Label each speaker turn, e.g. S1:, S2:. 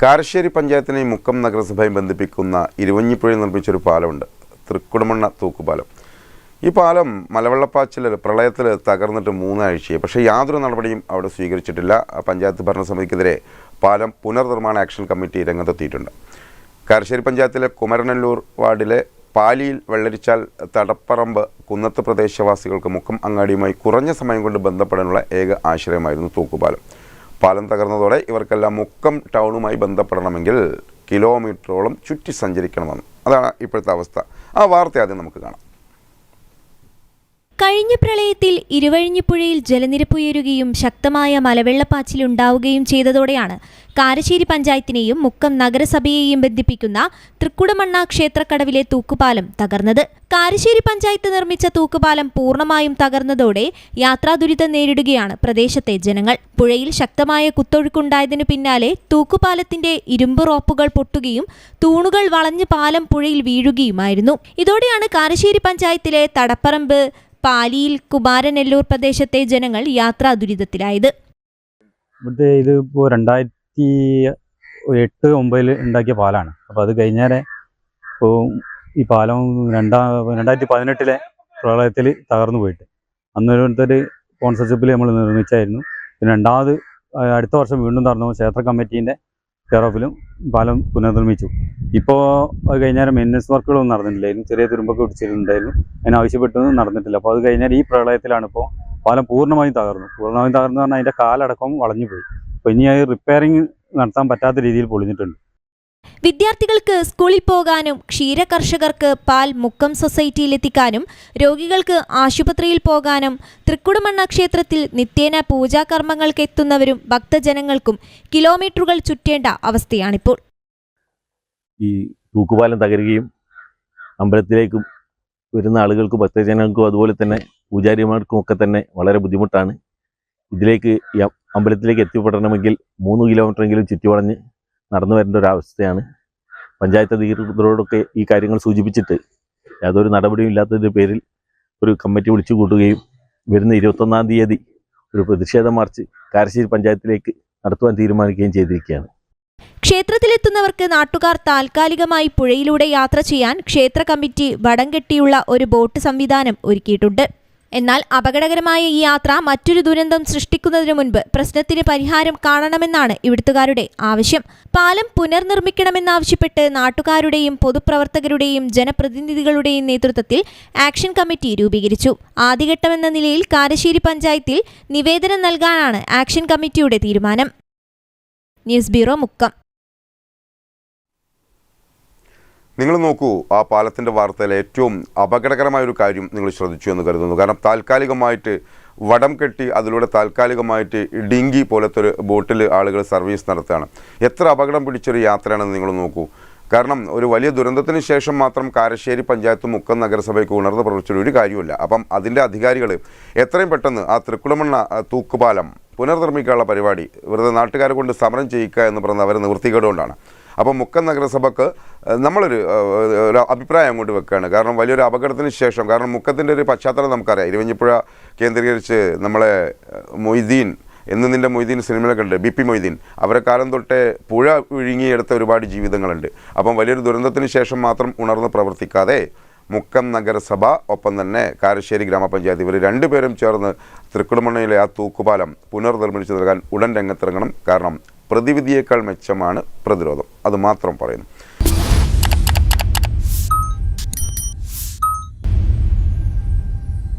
S1: കാരശ്ശേരി പഞ്ചായത്തിനെയും മുക്കം നഗരസഭയും ബന്ധിപ്പിക്കുന്ന ഇരുവഞ്ഞിപ്പുഴയിൽ നിർമ്മിച്ചൊരു പാലമുണ്ട്. തൃക്കുടമണ്ണ തൂക്കുപാലം. ഈ പാലം മലവെള്ളപ്പാച്ചിൽ പ്രളയത്തിൽ തകർന്നിട്ട് മൂന്നാഴ്ചയായി. പക്ഷേ യാതൊരു നടപടിയും അവിടെ സ്വീകരിച്ചിട്ടില്ല. പഞ്ചായത്ത് ഭരണസമിതിക്കെതിരെ പാലം പുനർനിർമ്മാണ ആക്ഷൻ കമ്മിറ്റി രംഗത്തെത്തിയിട്ടുണ്ട്. കാരശ്ശേരി പഞ്ചായത്തിലെ കുമരനല്ലൂർ വാർഡിലെ പാലിയിൽ വെള്ളരിച്ചാൽ തടപ്പറമ്പ് കുന്നത്ത് പ്രദേശവാസികൾക്ക് മുക്കം അങ്ങാടിയുമായി കുറഞ്ഞ സമയം കൊണ്ട് ബന്ധപ്പെടാനുള്ള ഏക ആശ്രയമായിരുന്നു തൂക്കുപാലം. പാലം തകർന്നതോടെ ഇവർക്കെല്ലാം മുക്കം ടൗണുമായി ബന്ധപ്പെടണമെങ്കിൽ കിലോമീറ്ററോളം ചുറ്റി സഞ്ചരിക്കണമെന്ന്. അതാണ് ഇപ്പോഴത്തെ അവസ്ഥ. ആ വാർത്ത ആദ്യം നമുക്ക് കാണാം.
S2: കഴിഞ്ഞ പ്രളയത്തിൽ ഇരുവഴിഞ്ഞിപ്പുഴയിൽ ജലനിരപ്പ് ഉയരുകയും ശക്തമായ മലവെള്ളപ്പാച്ചിലുണ്ടാവുകയും ചെയ്തതോടെയാണ് കാരശ്ശേരി പഞ്ചായത്തിനെയും മുക്കം നഗരസഭയെയും ബന്ധിപ്പിക്കുന്ന തൃക്കുടമണ്ണ ക്ഷേത്രക്കടവിലെ തൂക്കുപാലം തകർന്നത്. കാരശ്ശേരി പഞ്ചായത്ത് നിർമ്മിച്ച തൂക്കുപാലം പൂർണമായും തകർന്നതോടെ യാത്രാ ദുരിതം നേരിടുകയാണ് പ്രദേശത്തെ ജനങ്ങൾ. പുഴയിൽ ശക്തമായ കുത്തൊഴുക്കുണ്ടായതിനു പിന്നാലെ തൂക്കുപാലത്തിന്റെ ഇരുമ്പ് റോപ്പുകൾ പൊട്ടുകയും തൂണുകൾ വളഞ്ഞ് പാലം പുഴയിൽ വീഴുകയുമായിരുന്നു. ഇതോടെയാണ് കാരശ്ശേരി പഞ്ചായത്തിലെ തടപ്പറമ്പ് പാലിയിൽ കുമാരനെല്ലൂർ പ്രദേശത്തെ ജനങ്ങൾ യാത്രാ ദുരിതത്തിലായത്.
S3: ഇവിടുത്തെ ഇത് ഇപ്പോൾ രണ്ടായിരത്തി എട്ട് ഒമ്പതിൽ ഉണ്ടാക്കിയ പാലാണ്. അപ്പോൾ അത് കഴിഞ്ഞേരെ ഇപ്പോൾ ഈ പാലം രണ്ടാ രണ്ടായിരത്തി പതിനെട്ടിലെ പ്രളയത്തിൽ തകർന്നു പോയിട്ട്. അന്നൊരു സ്പോൺസർഷിപ്പിൽ നമ്മൾ നിർമ്മിച്ചായിരുന്നു. പിന്നെ രണ്ടാമത് അടുത്ത വർഷം വീണ്ടും തകർന്നു. ക്ഷേത്ര കമ്മിറ്റീന്റെ കെയർ പാലം പുനർനിർമ്മിച്ചു. ഇപ്പോൾ അത് കഴിഞ്ഞാൽ മെയിന്റനൻസ് വർക്കുകളൊന്നും നടന്നിട്ടില്ലായിരുന്നു ചെറിയ തുരുമ്പൊക്കെ പിടിച്ചിട്ടുണ്ടായിരുന്നു. അതിന് ആവശ്യപ്പെട്ടൊന്നും നടന്നിട്ടില്ല. അപ്പോൾ അത് കഴിഞ്ഞാൽ ഈ പ്രളയത്തിലാണ് ഇപ്പോൾ പാലം പൂർണമായും തകർന്നു. പൂർണമായും തകർന്നു പറഞ്ഞാൽ അതിന്റെ കാലടക്കം വളഞ്ഞു പോയി അപ്പോൾ ഇനി അത് റിപ്പയറിങ് നടത്താൻ പറ്റാത്ത രീതിയിൽ പൊളിഞ്ഞിട്ടുണ്ട്.
S2: വിദ്യാർത്ഥികൾക്ക് സ്കൂളിൽ പോകാനും ക്ഷീരകർഷകർക്ക് പാൽ മുക്കം സൊസൈറ്റിയിലെത്തിക്കാനും രോഗികൾക്ക് ആശുപത്രിയിൽ പോകാനും തൃക്കുടമണ്ണ ക്ഷേത്രത്തിൽ നിത്യേന പൂജാകർമ്മങ്ങൾക്ക് എത്തുന്നവരും ഭക്തജനങ്ങൾക്കും കിലോമീറ്ററുകൾ ചുറ്റേണ്ട അവസ്ഥയാണിപ്പോൾ.
S4: ഈ തൂക്കുപാലം തകരുകയും അമ്പലത്തിലേക്കും വരുന്ന ആളുകൾക്കും ഭക്തജനങ്ങൾക്കും അതുപോലെ തന്നെ പൂജാരിമാർക്കും ഒക്കെ തന്നെ വളരെ ബുദ്ധിമുട്ടാണ്. ഇതിലേക്ക് അമ്പലത്തിലേക്ക് എത്തിപ്പെടണമെങ്കിൽ മൂന്ന് കിലോമീറ്ററെങ്കിലും ചുറ്റിവളഞ്ഞ് നടന്നു വരേണ്ട ഒരു അവസ്ഥയാണ്. പഞ്ചായത്ത് അധികൃതരോടൊക്കെ ഈ കാര്യങ്ങൾ സൂചിപ്പിച്ചിട്ട് യാതൊരു നടപടിയും ഇല്ലാത്തതിന്റെ പേരിൽ ഒരു കമ്മിറ്റി വിളിച്ചു കൂട്ടുകയും വരുന്ന ഇരുപത്തൊന്നാം തീയതി ഒരു പ്രതിഷേധ മാർച്ച് കാരശ്ശേരി പഞ്ചായത്തിലേക്ക് നടത്തുവാൻ തീരുമാനിക്കുകയും ചെയ്തിരിക്കുകയാണ്.
S2: ക്ഷേത്രത്തിലെത്തുന്നവർക്ക് നാട്ടുകാർ താൽക്കാലികമായി പുഴയിലൂടെ യാത്ര ചെയ്യാൻ ക്ഷേത്ര കമ്മിറ്റി വടം കെട്ടിയുള്ള ഒരു ബോട്ട് സംവിധാനം ഒരുക്കിയിട്ടുണ്ട്. എന്നാൽ അപകടകരമായ ഈ യാത്ര മറ്റൊരു ദുരന്തം സൃഷ്ടിക്കുന്നതിനു മുൻപ് പ്രശ്നത്തിന് പരിഹാരം കാണണമെന്നാണ് ഇവിടുത്തുകാരുടെ ആവശ്യം. പാലം പുനർനിർമ്മിക്കണമെന്നാവശ്യപ്പെട്ട് നാട്ടുകാരുടെയും പൊതുപ്രവർത്തകരുടെയും ജനപ്രതിനിധികളുടെയും നേതൃത്വത്തിൽ ആക്ഷൻ കമ്മിറ്റി രൂപീകരിച്ചു. ആദ്യഘട്ടമെന്ന നിലയിൽ കാരശ്ശേരി പഞ്ചായത്തിൽ നിവേദനം നൽകാനാണ് ആക്ഷൻ കമ്മിറ്റിയുടെ തീരുമാനം. News bureau Mukkam.
S1: നിങ്ങൾ നോക്കൂ ആ പാലത്തിന്റെ വാർത്തയിലെ ഏറ്റവും അപകടകരമായ ഒരു കാര്യം നിങ്ങൾ ശ്രദ്ധിച്ചു എന്ന് കരുതുന്നു. കാരണം താൽക്കാലികമായിട്ട് വടം കെട്ടി അതിലൂടെ താൽക്കാലികമായിട്ട് ഡിങ്കി പോലത്തെ ഒരു ബോട്ടിൽ ആളുകൾ സർവീസ് നടത്തുകയാണ്. എത്ര അപകടം പിടിച്ചൊരു യാത്രയാണെന്ന് നിങ്ങൾ നോക്കൂ. കാരണം ഒരു വലിയ ദുരന്തത്തിന് ശേഷം മാത്രം കാരശ്ശേരി പഞ്ചായത്ത് മുക്കം നഗരസഭയ്ക്ക് ഉണർന്ന് പ്രവർത്തിച്ചൊരു ഒരു കാര്യമില്ല അപ്പം അതിന്റെ അധികാരികൾ എത്രയും പെട്ടെന്ന് ആ തൃക്കുളമണ്ണ തൂക്കുപാലം പുനർനിർമ്മിക്കാനുള്ള പരിപാടി വെറുതെ നാട്ടുകാരെ കൊണ്ട് സമരം ചെയ്യിക്കുക എന്ന് പറഞ്ഞ് അവർ നിവൃത്തികേടുകൊണ്ടാണ് അപ്പോൾ മുക്കം നഗരസഭക്ക് നമ്മളൊരു ഒരു അഭിപ്രായം അങ്ങോട്ട് വെക്കുകയാണ് കാരണം വലിയൊരു അപകടത്തിന് ശേഷം കാരണം മുക്കത്തിന്റെ ഒരു പശ്ചാത്തലം നമുക്കറിയാം. ഇരുവഞ്ഞിപ്പുഴ കേന്ദ്രീകരിച്ച് നമ്മളെ മൊയ്തീൻ എന്ന് നിന്റെ മൊയ്തീൻ സിനിമയിലൊക്കെ ഉണ്ട് ബി പി മൊയ്തീൻ. അവരെ കാലം തൊട്ടേ പുഴ വിഴുങ്ങിയെടുത്ത ഒരുപാട് ജീവിതങ്ങളുണ്ട്. അപ്പം വലിയൊരു ദുരന്തത്തിന് ശേഷം മാത്രം ഉണർന്ന് പ്രവർത്തിക്കാതെ മുക്കം നഗരസഭ ഒപ്പം തന്നെ കാരശ്ശേരി ഗ്രാമപഞ്ചായത്ത് ഇവർ രണ്ടുപേരും ചേർന്ന് തൃക്കുടമണ്ണയിലെ ആ തൂക്കുപാലം പുനർനിർമ്മിച്ചു നൽകാൻ ഉടൻ രംഗത്തിറങ്ങണം. കാരണം പ്രതിവിധിയേക്കാൾ മെച്ചമാണ് പ്രതിരോധം. അത് മാത്രം പറയുന്നു.